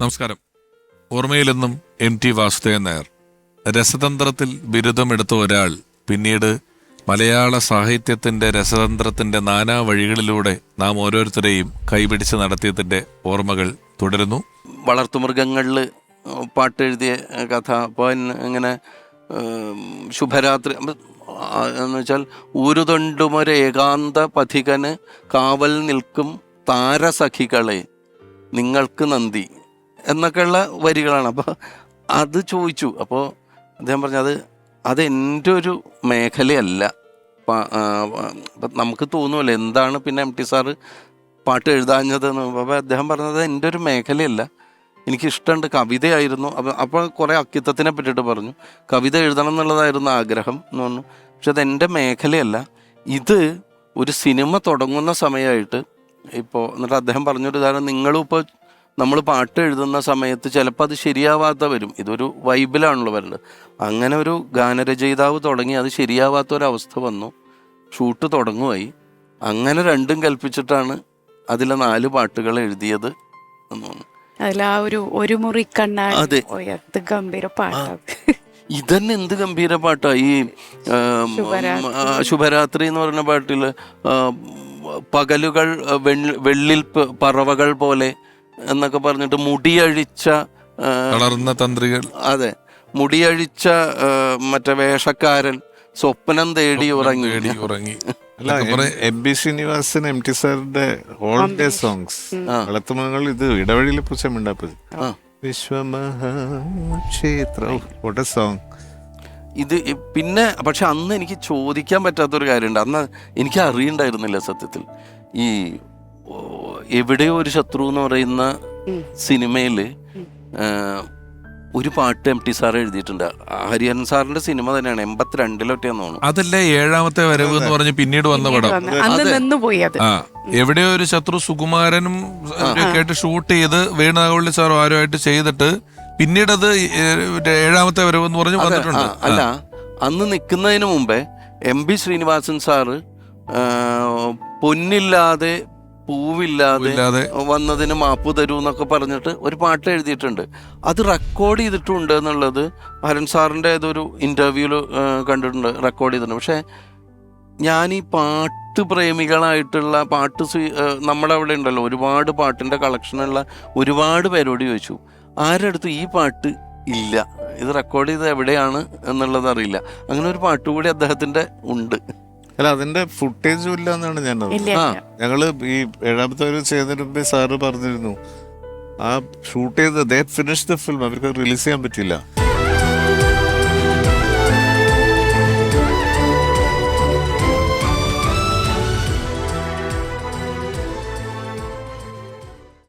നമസ്കാരം. ഓർമ്മയിലെന്നും M T Vasudevan Nair. രസതന്ത്രത്തിൽ ബിരുദമെടുത്ത ഒരാൾ പിന്നീട് മലയാള സാഹിത്യത്തിന്റെ രസതന്ത്രത്തിന്റെ നാനാ വഴികളിലൂടെ നാം ഓരോരുത്തരെയും കൈപിടിച്ച് നടത്തിയതിന്റെ ഓർമ്മകൾ തുടരുന്നു. വളർത്തുമൃഗങ്ങളിൽ പാട്ടെഴുതിയ കഥ അപ്പോൾ ഇങ്ങനെ ശുഭരാത്രി എന്ന് വെച്ചാൽ ഊരുതൊണ്ടുമൊരു ഏകാന്ത പഥികന് കാവൽ നിൽക്കും താരസഖികളെ. നിങ്ങൾക്ക് നന്ദി. എന്നൊക്കെയുള്ള വരികളാണ്. അപ്പോൾ അത് ചോദിച്ചു. അപ്പോൾ അദ്ദേഹം പറഞ്ഞു അത് എന്റെ ഒരു മേഖലയല്ല. നമുക്ക് തോന്നുമല്ലോ എന്താണ് പിന്നെ എം ടി സാറ് പാട്ട് എഴുതാഞ്ഞതെന്ന്. അപ്പോൾ അദ്ദേഹം പറഞ്ഞത് എന്റെ ഒരു മേഖലയല്ല. എനിക്കിഷ്ടമുണ്ട് കവിതയായിരുന്നു. അപ്പം അപ്പോൾ കുറേ അക്കിത്തത്തിനെ പറ്റിയിട്ട് പറഞ്ഞു. കവിത എഴുതണം എന്നുള്ളതായിരുന്നു ആഗ്രഹം എന്ന് പറഞ്ഞു. പക്ഷെ അത് എന്റെ മേഖലയല്ല. ഇത് ഒരു സിനിമ തുടങ്ങുന്ന സമയമായിട്ട് ഇപ്പോൾ എന്നിട്ട് അദ്ദേഹം പറഞ്ഞൊരു ഉദാഹരണം നിങ്ങളും ഇപ്പോൾ നമ്മൾ പാട്ട് എഴുതുന്ന സമയത്ത് ചിലപ്പോൾ അത് ശരിയാവാത്ത വരും. ഇതൊരു വൈബിലാണല്ലോ വരുന്നത് അങ്ങനെ ഒരു ഗാനരചയിതാവ് തുടങ്ങി അത് ശരിയാവാത്ത ഒരവസ്ഥ വന്നു. ഷൂട്ട് തുടങ്ങുമായി അങ്ങനെ രണ്ടും കൽപ്പിച്ചിട്ടാണ് അതിലെ നാല് പാട്ടുകൾ എഴുതിയത് എന്ന് തോന്നുന്നു. അതിൽ ആ ഒരു ഒരു മുറി കണ്ണാടി. ഗംഭീര പാട്ടാണ് ഇതന്നെ എന്ത് ഗംഭീര പാട്ടാ? ഈ ശുഭരാത്രി. എന്ന് പറഞ്ഞ പാട്ടിൽ പകലുകൾ വെള്ളിൽ പറവകൾ പോലെ എന്നൊക്കെ പറഞ്ഞിട്ട് മുടിയഴിച്ച വളർന്ന തന്ത്രികൾ. അതെ. മുടിയഴിച്ച മറ്റേ വേഷക്കാരൻ സ്വപ്നം തേടി ഉറങ്ങി. ഉറങ്ങി. M B Sreenivasan M T സാറിന്റെ ഓൾ ഡേ സോങ്സ് വളർത്തുമൃഗങ്ങൾ ഇത് ഇടവഴിയിലെ പൂച്ചമുണ്ടാപ്പത്. വിശ്വമഹാക്ഷേത്ര. സോങ് ഇത് പിന്നെ പക്ഷെ അന്ന് എനിക്ക് ചോദിക്കാൻ പറ്റാത്തൊരു കാര്യമുണ്ട്. അന്ന് എനിക്ക് അറിയണ്ടായിരുന്നില്ല സത്യത്തിൽ. ഈ എവിടെയോ ഒരു ശത്രു എന്ന് പറയുന്ന സിനിമയിൽ ഒരു പാട്ട് എം ടി സാർ എഴുതിയിട്ടുണ്ട്. ഹരിഹൻ ഹരിഹരൻ സാറിന്റെ സിനിമ തന്നെയാണ്. എൺപത്തിരണ്ടിലൊക്കെയാന്ന് തോന്നുന്നു. അതല്ലേ ഏഴാമത്തെ വരവ് എന്ന് പറഞ്ഞ് പിന്നീട് വന്ന പടം. അന്ന് അതെ. പോയി അത്. ആ എവിടെയോ ഒരു ശത്രു സുകുമാരനും ഒക്കെ ആയിട്ട് ഷൂട്ട് ചെയ്ത് വേണുനാഗവള്ളി സാറും ആരുമായിട്ട് ചെയ്തിട്ട് പിന്നീട് അത് ഏഴാമത്തെ വരവ് എന്ന് പറഞ്ഞ് വന്നിട്ടുണ്ട്. അല്ല അന്ന് നിൽക്കുന്നതിന് മുമ്പേ എം ബി ശ്രീനിവാസൻ സാറ് പൊന്നില്ലാതെ പൂവില്ലാതെ വന്നതിന് മാപ്പ് തരൂ എന്നൊക്കെ പറഞ്ഞിട്ട് ഒരു പാട്ട് എഴുതിയിട്ടുണ്ട്. അത് റെക്കോർഡ് ചെയ്തിട്ടുണ്ട് എന്നുള്ളത് ഹരൻ സാറിന്റെ ഏതൊരു ഇന്റർവ്യൂവിൽ കണ്ടിട്ടുണ്ട് റെക്കോർഡ് ചെയ്തിട്ടുണ്ട്. പക്ഷേ ഞാൻ ഈ പാട്ട് പ്രേമികളായിട്ടുള്ള പാട്ട് സ്വീ- നമ്മുടെ അവിടെ ഉണ്ടല്ലോ. ഒരുപാട് പാട്ടിന്റെ കളക്ഷനുള്ള ഒരുപാട് പേരോട് ചോദിച്ചു ആരുടെ അടുത്തും ഈ പാട്ട് ഇല്ല? ഇത് റെക്കോർഡ് ചെയ്ത് എവിടെയാണ്? എന്നുള്ളത് അറിയില്ല. അങ്ങനെ ഒരു പാട്ട് കൂടി അദ്ദേഹത്തിന്റെ ഉണ്ട്. അല്ല അതിന്റെ ഫുട്ടേജും ഇല്ല എന്നാണ് ഞാൻ ആ. ഞങ്ങൾ ഈ ഏഴാമത്തെ ചെയ്യുന്നതിന് മുമ്പേ സാറ് പറഞ്ഞിരുന്നു. ആ ഷൂട്ട് ചെയ്ത് ഫിനിഷ് ദ ഫിലിം അവർക്ക് റിലീസ് ചെയ്യാൻ പറ്റില്ല